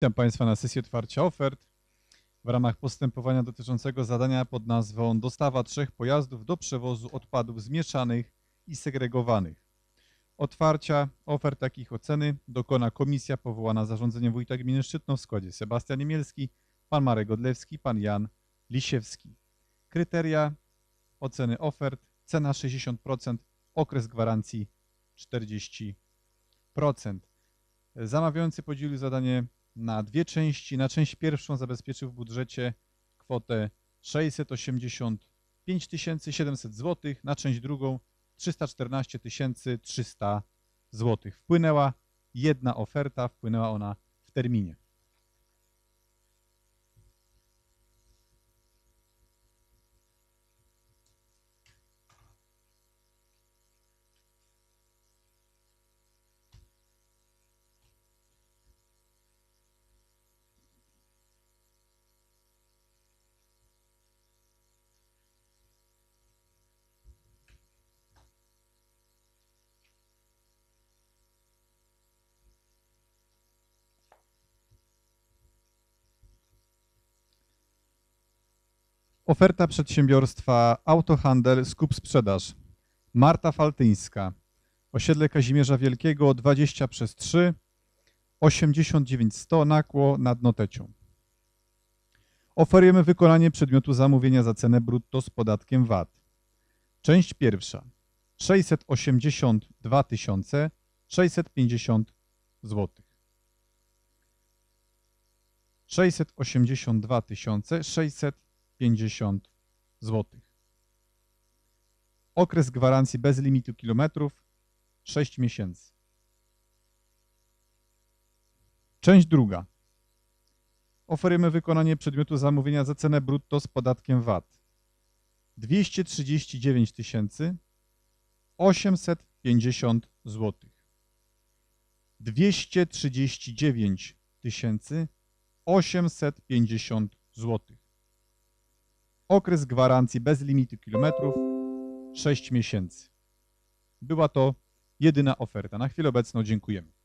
Witam Państwa na sesji otwarcia ofert w ramach postępowania dotyczącego zadania pod nazwą dostawa trzech pojazdów do przewozu odpadów zmieszanych i segregowanych. Otwarcia ofert takich oceny dokona komisja powołana zarządzeniem wójta gminy Szczytno w składzie Sebastian Niemielski, pan Marek Godlewski, pan Jan Lisiewski. Kryteria oceny ofert, cena 60%, okres gwarancji 40%. Zamawiający podzielił zadanie na dwie części. Na część pierwszą zabezpieczył w budżecie kwotę 685 700 zł, na część drugą 314 300 zł. Wpłynęła jedna oferta, wpłynęła ona w terminie. Oferta przedsiębiorstwa Autohandel Skup Sprzedaż. Marta Faltyńska. Osiedle Kazimierza Wielkiego 20 przez 3 89100 nakło nad Notecią. Oferujemy wykonanie przedmiotu zamówienia za cenę brutto z podatkiem VAT. Część pierwsza 682 650 zł. 682 650 zł. Okres gwarancji bez limitu kilometrów 6 miesięcy. Część druga. Oferujemy wykonanie przedmiotu zamówienia za cenę brutto z podatkiem VAT. 239 850 zł. 239 850 zł. Okres gwarancji bez limitu kilometrów 6 miesięcy. Była to jedyna oferta. Na chwilę obecną dziękujemy.